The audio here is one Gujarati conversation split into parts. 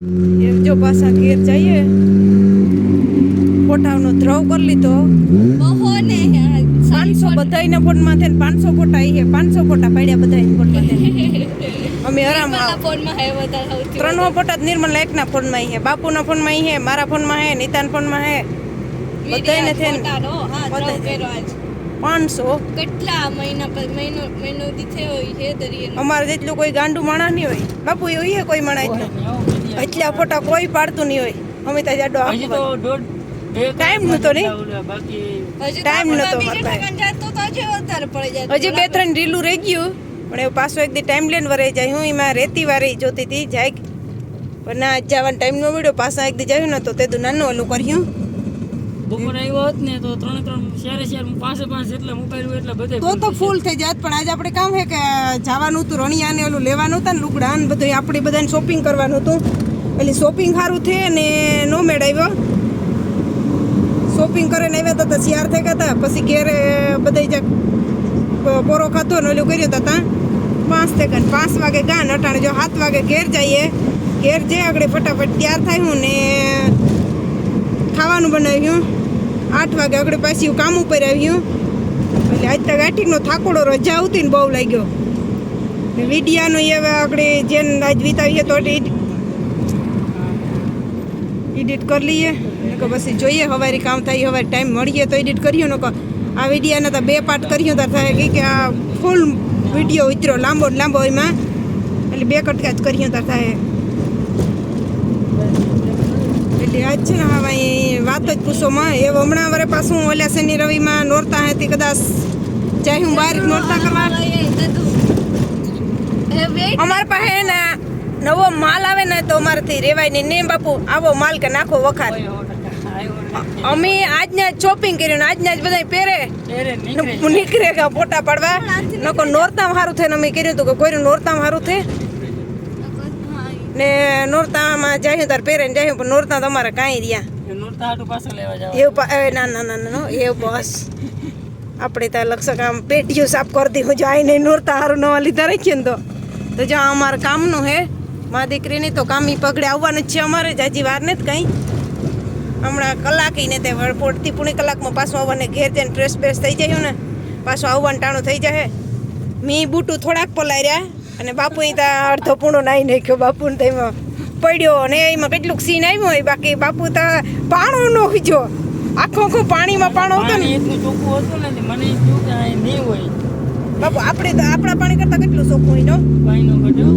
એ જો પાછા ઘેર જઈએ. ફોટાનો ધ્રવ કરી લીધો. બહોને પાંચસો ફોનમાં થઈને પાંચસો ફોટા આવી છે પાંચસો ફોટા પાડ્યા બધાયના ફોનમાં થઈને. અમે હે સૌથી ત્રણ ફોટા નિર્મલ એકના ફોનમાં ફોનમાં બાપુના ફોનમાં આવી છે મારા ફોનમાં છે નીતાના ફોનમાં હે. બધાયને થઈને ફોટાનો હા કર્યો આજ. પાંચસો. કેટલા મહિના પર મહિનો મહિનો દી થયો છે દરિયે અમારે જેટલું કોઈ ગાંડું માણા નહીં હોય. બાપુ એવું કોઈ માણસ એટલું? એટલા ફોટા કોઈ પાડતું નહીં હોય. અમે ત્યાં જાડો હજી તો આખો દોઢ બે Time નહોતો ને? ઓલા હજી બે ત્રણ રીલું રહી ગયું પણ એવું પાછો એક દી ટાઈમ લઈને વરાઈ જાય. હું એમાં રેતી વારી જોતી હતી જાય પણ ના જવાનો ટાઈમ ન મળ્યો પાછા એક દી જાયું ને તો તે દુ નાનું ઓલું કર્યું. બપોરે આવ્યો હોત ને તો ત્રણે ત્રણ શેરે શેર પાંચે પાંચ જેટલા મુકાયું એટલે બધે તો તો ફૂલ થઈ જાત પણ આજે આપણે કામ છે કે જવાનું હતું રણિયા ને ઓલું લેવાનું હતું ને લુગડા ને બધું આપણે બધાને શોપિંગ કરવાનું હતું. એટલે શોપિંગ સારું થયે ને નો મેળવ્યો. શોપિંગ કરીને આવ્યા હતા શિયાર થઈ ગયા હતા પછી ઘેરે બધા જ પોરો ખાતો ને ઓલું કર્યું હતા પાંચ સેકન્ડ પાંચ વાગે ગાન અટાણે જો સાત વાગે ઘેર જઈએ. ઘેર જઈ આગળ ફટાફટ તૈયાર થાય હું ને ખાવાનું બનાવ્યું. આઠ વાગે આગળ પાછી કામ ઉપર આવ્યું. એટલે આજ તક આઠીકનો થાકોડો રજા આવતી ને બહુ લાગ્યો. વિડિયાનો એ આગળ જેને આજ વિતાવીએ તો એડિટ કરી લઈએ. કે પછી જોઈએ હવારી કામ થાય હવે ટાઈમ મળીએ તો એડિટ કરીએ. ને આ વિડીયાના તો બે પાર્ટ કર્યો તો થાય કે કે આ ફૂલ વીડિયો ઉતર્યો લાંબો ને લાંબો એમાં. એટલે બે કટકા જ કર્યો તો થાય. એટલે આજ છે ને હવે અહીં વાત જ પૂછોમાં એ હમણાં વરે પાછું ઓલા શનિ રવિમાં નોરતા હતી કદાચ જાય હું બહાર નોરતા કરવા. અમારા પાસે હે ને નવો માલ આવે ને તો અમારાથી રેવાય નહીં. ને બાપુ આવો માલ કે નાખો વખાર અમે આજના શોપિંગ કર્યું ને આજના જ બધા પહેરે. નીકળે. કે ફોટા પાડવા. નકો નોરતામ સારું થાય અમે કર્યું હતું કે કોઈ નોરતામ સારું થાય ને નોરતામાં જાય તાર પહેરે ને જાય પણ નોરતા તમારે કાંઈ રહ્યા. એવું ના ના ના ના એવું બસ. આપણે ત્યાં લક્ષક આમ પેટીઓ સાફ કરતી હું જાય નહીં નોરતા હારું નવા લીધા રાખીએ ને તો. તો જો અમારા કામનું હે. મારી દીકરીની તો કામ પગડે આવવાનું જ છે અમારે જાજી વાર ને જ કંઈ. હમણાં કલાક ને તે પોળથી પૂણી કલાકમાં પાછું આવવાને ઘેર જઈને ફ્રેશ ફ્રેશ થઈ જાય ને પાછું આવવાનું ટાણું થઈ જાય મી બૂટું થોડાક પલાઈ રહ્યા અને બાપુ ત્યાં અડધો પૂણો નાઈ નાખ્યો બાપુને તો એમાં પડ્યો અને એમાં કેટલુંક સીન આવ્યું હોય બાકી બાપુ તો પાણો નો જો આખો આખો પાણીમાં પાણો હતો ને. એટલું ચોખ્ખું હતું ને મને એમ થયું કે આ નહીં હોય. બાપુ આપણે તો આપણા પાણી કરતાં કેટલું ચોખ્ખું હોય નો? પાણીનો ઘટ્યો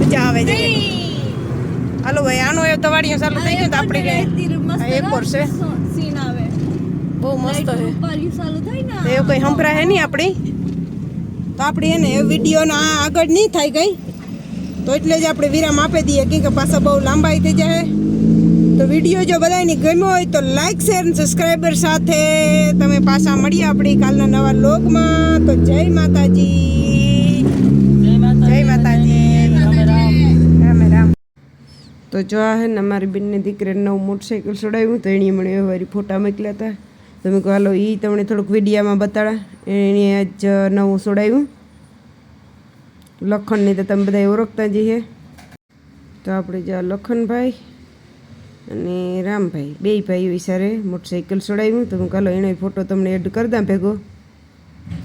મજા આવે છે હાલો તવાડીઓ ચાલુ થઈ ગયો તો આપણે આ એક વર્ષે સીન આવે. બહુ મસ્ત છે. એવું કંઈ સંભળાય હે નહીં આપણી? તો આપણે એને એ વિડીયોના આગળ નહીં થાય કંઈ? તો એટલે જ આપણે વિરામ આપી દઈએ કે પાછા બહુ લાંબાઈ થઈ જાય. તો વીડિયો જો બધાની ગમ્યો હોય તો લાઈક શેર અને સબસ્ક્રાઈબર સાથે તમે પાછા મળીએ આપણી કાલના નવા લોગમાં તો જય માતાજી. જય માતા જય માતાજી. તો જો આ હે ને મારી બેનને દીકરીને નવું મોટરસાઇકલ ચડાવ્યું તો એણે મને વારી ફોટા મોકલ્યા હતા તમે કહો હાલો એ તમને થોડુંક વિડીયામાં બતાડા. એણે આજ નવું ચડાવ્યું. લખણની તો તમે બધા ઓળખતા જઈએ તો આપણે જે લખનભાઈ અને રામભાઈ, બે ભાઈઓ વિચારે મોટરસાઇકલ ચડાવ્યું. તો હું કાલો એનો ફોટો તમને એડ કરી દઉં ભેગો.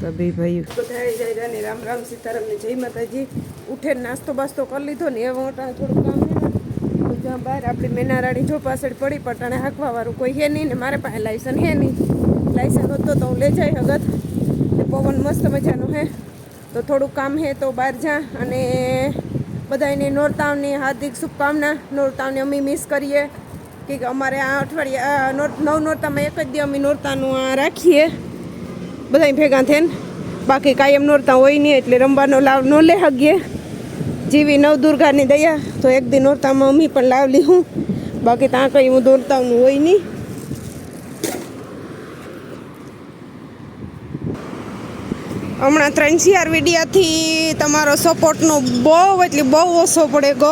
તો બે ભાઈઓ. બધા રામ રામ સીતારામ ને જય માતાજી. ઉઠે નાસ્તો બાસ્તો કરી લીધો ને એ મોટા થોડું કામ ને બહાર આપણી મેનારાણી જો પાછળ પડી પટાણે હાંકવા વાળું કોઈ હે નહીં ને મારે પાસે લાયસન હે નહીં. લાયસન હતો તો હું લઈ જાય હગત. ને પવન મસ્ત મજાનું હે. તો થોડું કામ હે તો બહાર જા અને બધાને નોરતાવની હાર્દિક શુભકામના. નોરતાવને અમે મિસ કરીએ. કે અમારે આ અઠવાડિયા નવ નોરતામાં એક જ દી અમે નોરતાનું આ રાખીએ. બધા ભેગા થઈને. બાકી કાયમ નોરતા હોય નહીં એટલે રમવાનો લાભ ન લે હગીએ. જેવી નવ દુર્ગાની દયા, તો એક દિન નોરતામાં અમી પણ લાવલી હું. બાકી ત્યાં કંઈ હું દોરતાનું હોય નહીં. હમણાં ત્રણ ચાર વિડીયાથી તમારો સપોર્ટનો બહુ, એટલે બહુ ઓછો પડે ગો.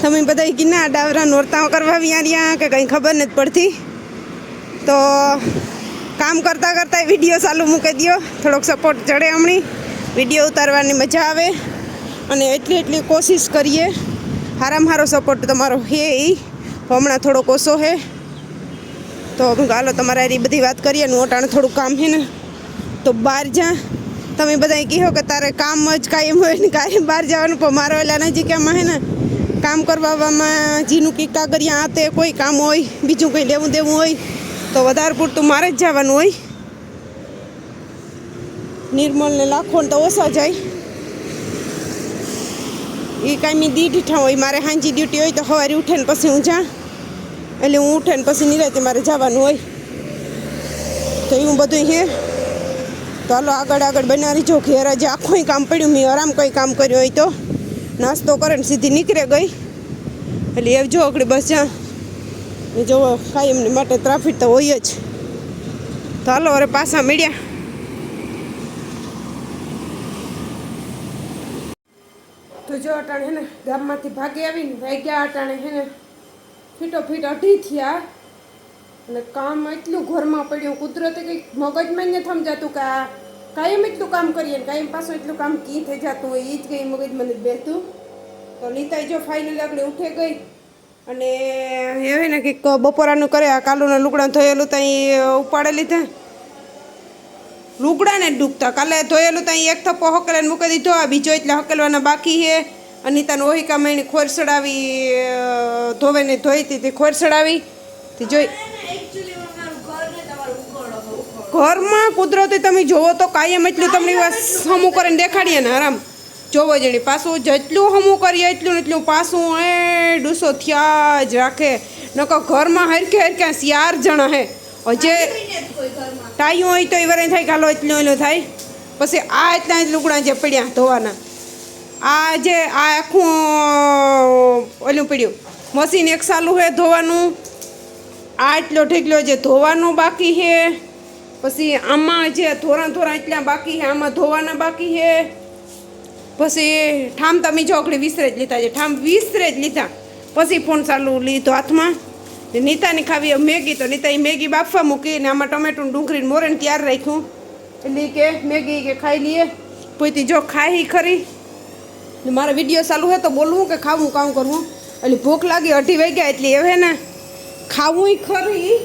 તમે બધા કિના ડાવરા નોરતા કરવા વ્યાર્યા કે કંઈ ખબર નથી પડતી. તો કામ કરતાં કરતાં વીડિયો ચાલુ મૂકી દો થોડોક સપોર્ટ ચડે હમણી. વીડિયો ઉતારવાની મજા આવે. અને એટલી એટલી કોશિશ કરીએ. હારામાં હારો સપોર્ટ તમારો હે એ હમણાં થોડોક ઓછો હે. તો હાલો તમારે હારી બધી વાત કરીએ ને ઓટાણે થોડું કામ હે ને. તો બહાર જા. તમે બધા કહો કે તારે કામ જ કાયમ હોય ને કાયમ બહાર જવાનું, પણ મારો એલા નજીકમાં હે ને, કામ કરવામાં જીનું કંઈક કાગરિયા આ તે કોઈ કામ હોય, બીજું કંઈ લેવું દેવું હોય, તો વધારે પૂરતું મારે જ જવાનું હોય. નિર્મળને લાખો ને તો ઓછા જાય. એ કાંઈ દીઠ હોય, મારે સાંજી ડ્યુટી હોય તો સવારે ઉઠે ને પછી હું જા. એટલે હું ઉઠે ને પછી નિરાતે મારે જવાનું હોય. તો એવું બધું હે. તો હાલો આગળ આગળ બનાવી જો ઘેર આજે આખું કામ પડ્યું, મેં આરામ કંઈ કામ કર્યું હોય તો. નાસ્તો કરે ને સીધી નીકળે ગઈ. એટલે એ જો આગળ બસ જા. જોવો કાંઈ કાયમની માટે ટ્રાફિક તો હોય જ. તો હાલો અરે પાછા મળ્યા. જો અટાણે હે ગામમાંથી ભાગી આવીને ભાગ્યા અટાણે હે ને ફીટો ફીટ અઢી થયા. અને કામ એટલું ઘરમાં પડ્યું, કુદરતે કંઈક મગજમાં જ સમજાતું કે આ કાયમ એટલું કામ કરીએ ને કાયમ પાછું એટલું કામ કી થઈ જતું હોય એ જ કંઈ મગજમાં નથી બેસતું તો નીતાઈ જો ફાઇનલ આગળ ઉઠે ગઈ. અને હવે ને કંઈક બપોરાનું કરે, આ કાલુના લુકડા થયેલું ત્યાં ઉપાડે લીધા. લુગડાને ડૂબતા. કાલે ધોયેલું ત્યાં એક થપ્પો હકેલાને મૂકી દીધો આ બીજો એટલે હકેલવાના બાકી છે. અનિતાને ઓહિકા મહિની ખોર સડાવી અ, ધોવે ને ધોઈતી તે ખોર સડાવી તે જોઈ. ઘરમાં કુદરતી તમે જોવો તો કાયમ એટલું તમને હમું કરીને દેખાડીએ ને આરામ. જોવો જણી પાછું જેટલું હમું કરીએ એટલું એટલું પાછું એ ડૂસો થયા જ રાખે. નકર ઘરમાં હરખે હરખ્યા ચાર જણા હે. જે ટાયું હોય તો એ વરે થાય કાલો એટલું એટલું થાય. પછી આ એટલા લુગડા જે પડ્યા ધોવાના. આ જે આ આખું ઓલું પડ્યું. મશીન એક સાલું હે ધોવાનું. આ એટલો ઢીકલો જે ધોવાનું બાકી છે પછી આમાં જે ધોરણ ધોરણ એટલા બાકી છે આમાં ધોવાના બાકી છે પછી ઠામ તમે ચોકડી વિસરે જ લીધા છે. ઠામ વિસરે જ લીધા. પછી ફોન ચાલુ લીધો હાથમાં. નીતાની ખાવી મેગી, તો નીતા એ મેગી બાફવા મૂકી ને આમાં ટમેટું ડુંગળીને મોરેને તૈયાર રાખ્યું. એટલે કે, મેગી કે ખાઈ લઈએ. પોઈતી જો ખાઈ ખરી. મારો વીડિયો ચાલુ હોય તો બોલવું કે ખાવું, કામ કરવું. એટલે ભૂખ લાગી, અઢી વાગ્યા એટલે હવે ને. ખાવું ખરી.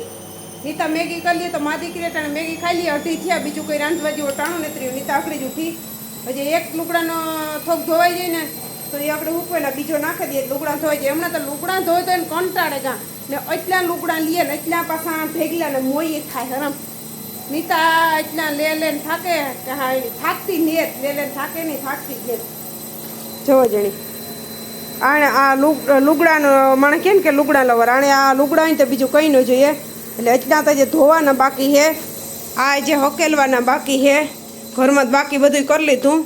નીતા મેગી કરી લઈએ તો મા દીકરી ટાણે મેગી ખાઈ લઈએ અઢી થયા. બીજું કોઈ રાંધવા જેવું ટાણું નથી રહ્યું. નીતા આખડી જ હજી એક લુગડાનો થોક ધોવાઈ જાય ને, તો એ આપણે ઉકવેલા બીજો નાખી દઈએ. લુગડા ધોવાઈ જાય. હમણાં તો લુગડા ધોઈ તો એને કંટાળે ગા. ને એટલા લુગડા લઈએ ને એટલા પાછા ભેગલા ને મોઈ થાય હરમ નીતા એટલા લે લે ને થાકે કે હા એ થાકતી નેત લે લે થાકે નહીં, થાકતી જ નેત જોવો જણી. આણે આ લુગ, લુગડાનો, મને કેમ કે લુગડા લવર, આણે આ લુગડા હોય તો બીજું કંઈ ન જોઈએ. એટલે એટલા તો જે ધોવાના બાકી છે, આ જે હકેલવાના બાકી છે, ઘરમાં બાકી બધું કરી લીધું.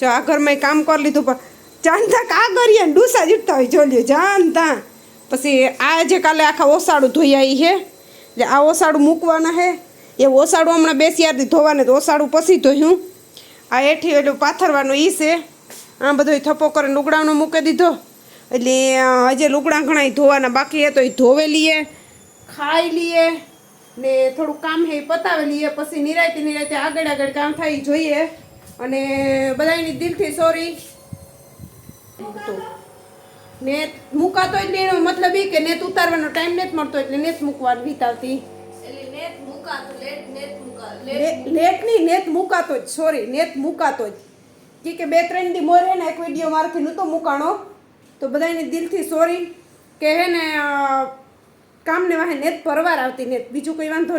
જો આ ઘરમાં કામ કરી લીધું, પણ જાણતા કા કરીએ ને ડૂસા જીટતા હોય જોલ્યું જાણતા પછી આ જે કાલે આખા ઓસાડું ધોઈ આવી છે એટલે આ ઓસાડું મૂકવાના છે, એ ઓસાડું હમણાં બેસિયારથી ધોવાને તો ઓસાડું પછી ધોયું. આ એઠી એટલું પાથરવાનું ઈ છે, આ બધો થપ્પો કરીને લુગડાનો મૂકી દીધો. એટલે હજે લુગડા ઘણા ધોવાના બાકી હે તો એ ધોવે લઈએ ખાઈ લઈએ ને થોડું કામ હે એ પતાવી લઈએ પછી નિરાયતી નિરાયતે આગળ આગળ કામ થાય જોઈએ. અને બધાની દિલથી સોરી નેત મૂકાતો એટલે એનો મતલબ એ કે નેત ઉતારવાનો ટાઈમ નેત મળતો એટલે નેત મૂકવાની મુકાતું લેટ નહીં નેત મૂકાતો જ સોરી નેત મૂકાતો જ. કી કે બે ત્રણ દી મોરે ને એક વીડિયો મારથી નહોતો મૂકાણો. તો બધાને દિલથી સોરી કે હે ને કામને વાહે નેત પરવાર આવતી નેત બીજું કંઈ વાંધો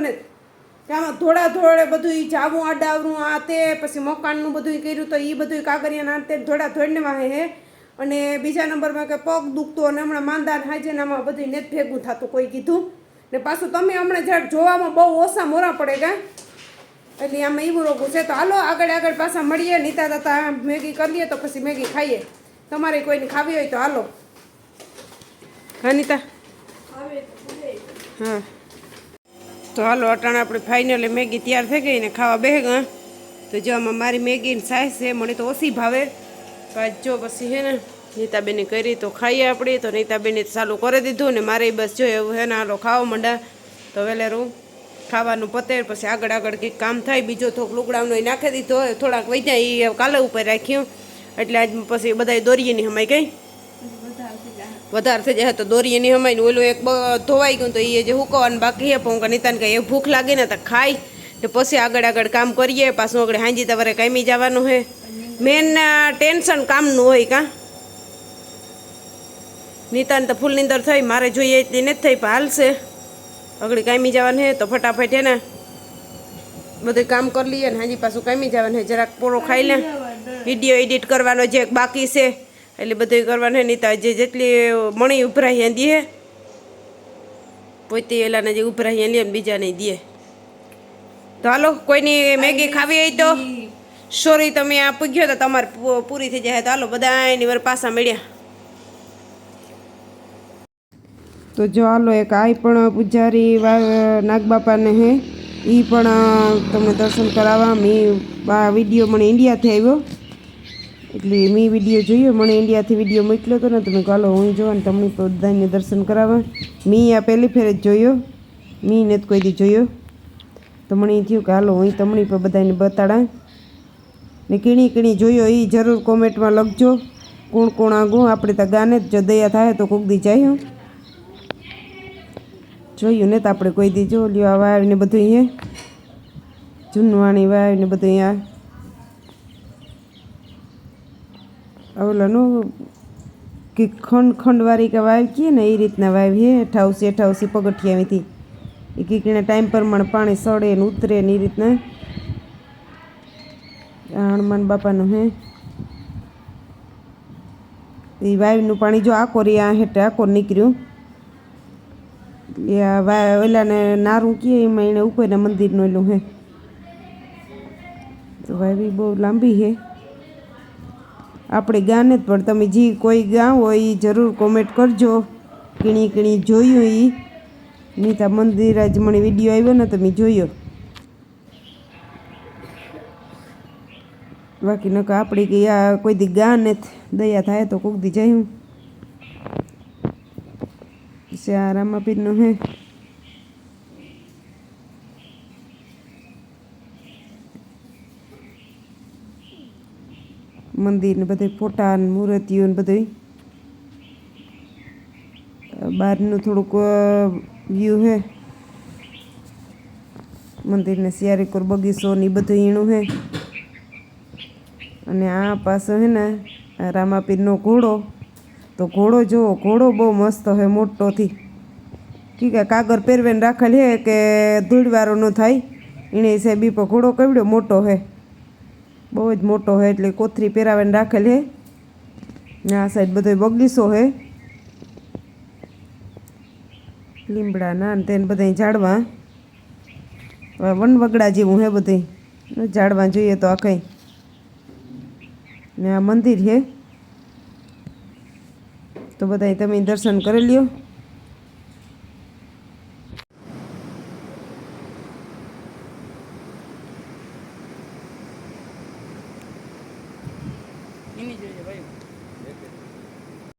કે આમાં ધોળા ધોળે બધું જાવું આડાવરું આ તે પછી મકાનનું બધું કર્યું તો એ બધું કાગરિયાના તે ધોળા ધોળને વાહે હે. અને બીજા નંબરમાં કે પગ દુખતો અને હમણાં માંદા ને હાજેનામાં બધી નેત ભેગું થતું, કોઈ કીધું? ને પાછું તમે હમણાં જરાક જોવામાં બહુ ઓછા મોરા પડે ગા એટલે આમાં એવું રોગું છે તો હાલો, આગળ આગળ પાછા મળીએ. નીતા તાતા મેગી કરીએ તો પછી મેગી ખાઈએ. તમારે કોઈને ખાવી હોય તો હાલો. હા, નીતા? હા. તો હાલો, અટાણે આપણે ફાઇનલી મેગી તૈયાર થઈ ગઈ ને ખાવા બે ગયા તો જો આમાં મારી મેગીની સાઈઝ છે, મને તો ઓછી ભાવે. આજ જો પછી હે ને નીતાબેને કરી તો ખાઈએ આપણે, તો નીતાબેને ચાલુ કરી દીધું ને મારે બસ જો એવું હે ને, હાલો ખાવા માંડા. તો વહેલેરું ખાવાનું પતે પછી આગળ આગળ કંઈક કામ થાય, બીજો થોક લુગડાનો નાખી દીધો થોડાક વૈજા એ કાલે ઉપર રાખ્યું. એટલે આજ પછી બધા દોરીએ નહીં હમાય, કઈ? વધારે થઈ જાય, તો દોરીએ નહીં હમાઈ ને ઓલું એક ધોવાઈ ગયું તો એ જે હુકવાનું બાકી હે, પણ નીતાને કહે એ ભૂખ લાગે ને તો ખાય ને પછી આગળ આગળ કામ કરીએ, પાછું આગળ હાંજી તમારે કામી જવાનું હે. મેન ટેન્શન કામનું હોય કાં? નીતાને તો ફૂલ નીંદર થઈ, મારે જોઈએ એટલી નથી થઈ, પણ હાલશે. આગળ કામી જવાનું હે, તો ફટાફટ હે ને બધું કામ કરી લઈએ ને હાજી પાછું કામી જવાનું હે, જરાક પોરો ખાઈ લે. વીડિયો એડિટ કરવાનો જે બાકી છે, એટલે બધું કરવાનું હે નહીં જે જેટલી મણી ઉભરાઈ હે દે પોતે એલાને જે ઉભરાઈ લે ને બીજાને દે. તો હાલો, કોઈની મેગી ખાવી હોય તો? સોરી, તમે આ પૂગ્યો તો તમારે પૂરી થઈ જાય. તો હાલો બધા એની વાર પાછા મળ્યા. તો જો હાલો, એક આઈ પણ પૂજારી નાગબાપાને હે. એ પણ તમને દર્શન કરાવવા. મેં આ વીડિયો મને ઇન્ડિયાથી આવ્યો. એટલે મેં વીડિયો જોયો, મને ઇન્ડિયાથી વીડિયો મોકલ્યો હતો ને તમે કાલો હું જોવા ને તમને બધાને દર્શન કરાવવા. મેં આ પહેલી ફેર જ જોયો. મેં નથી કોઈ દી જોયો. તો મને થયું કે, હાલો, હું તમને પણ બધાને બતાડા. ને કીણી કીણી જોયો એ જરૂર કોમેન્ટમાં લખજો. કોણ કોણ આગું? આપણે તો ગાને જ દયા થાય તો કોક દી જાય જોયું ને તો આપણે કોઈ દી જો, લ્યો આ વાવ ને બધું અહીંયા. જૂનવાણી વાવીને બધું અહીંયા. ઓલાનું કે ખંડ ખંડવાળી કે વાવ કહીએ ને એ રીતના વાવીએ અઠાવસી અઠાવસી પગથિયામાંથી એ કીકીને ટાઈમ પ્રમાણે પાણી સડે ને ઉતરે ને એ રીતના. હનુમાન બાપાનું હે. એ વાયુનું પાણી જો આકોર આ હેઠે કોર નીકળ્યું. એટલે આ ઓલાને નારું કીએ એમાં એને ઉપરના મંદિરનું એલું હે. તો વાવી બહુ લાંબી હે. આપણે ગાને જ પણ તમે જે કોઈ ગાવ હોય એ જરૂર કોમેન્ટ કરજો. કીણી કીણી જોયું એ નીતા મંદિર આજ મને વીડિયો આવ્યો ને તમે જોયો. બાકી નકા આપણી કે આ કોઈ દી ગા ને દયા થાય તો કોક દી જયું. પછી આ રામાપીરનું હે. મંદિર ને બધે ફોટા ને મૂર્તિઓ ને બધું. બહારનું થોડુંક વ્યૂ હે. મંદિરને સિયારીકોર બગીચો ને બધું ઈણું હે. અને આ પાસે હે ને, રામાપીરનો ઘોડો. તો ઘોડો જુઓ, ઘોડો બહુ મસ્ત હોય મોટોથી. ઠીક હે કાગર પહેરવેને રાખેલ હે કે ધૂળવાળો ન થાય. એણે સાહેબી પર ઘોડો કવડ્યો મોટો હે. બહુ જ મોટો હે, એટલે કોથરી પહેરાવીને રાખેલ હે. ને આ સાઈડ બધો બગીચો હે. લીમડા ના તેને બધા ઝાડવા. વનવગડા જેવું હે બધે. ઝાડવા જોઈએ તો આ કંઈ. ને આ મંદિર છે. તો બધા તમે દર્શન કરી લ્યો.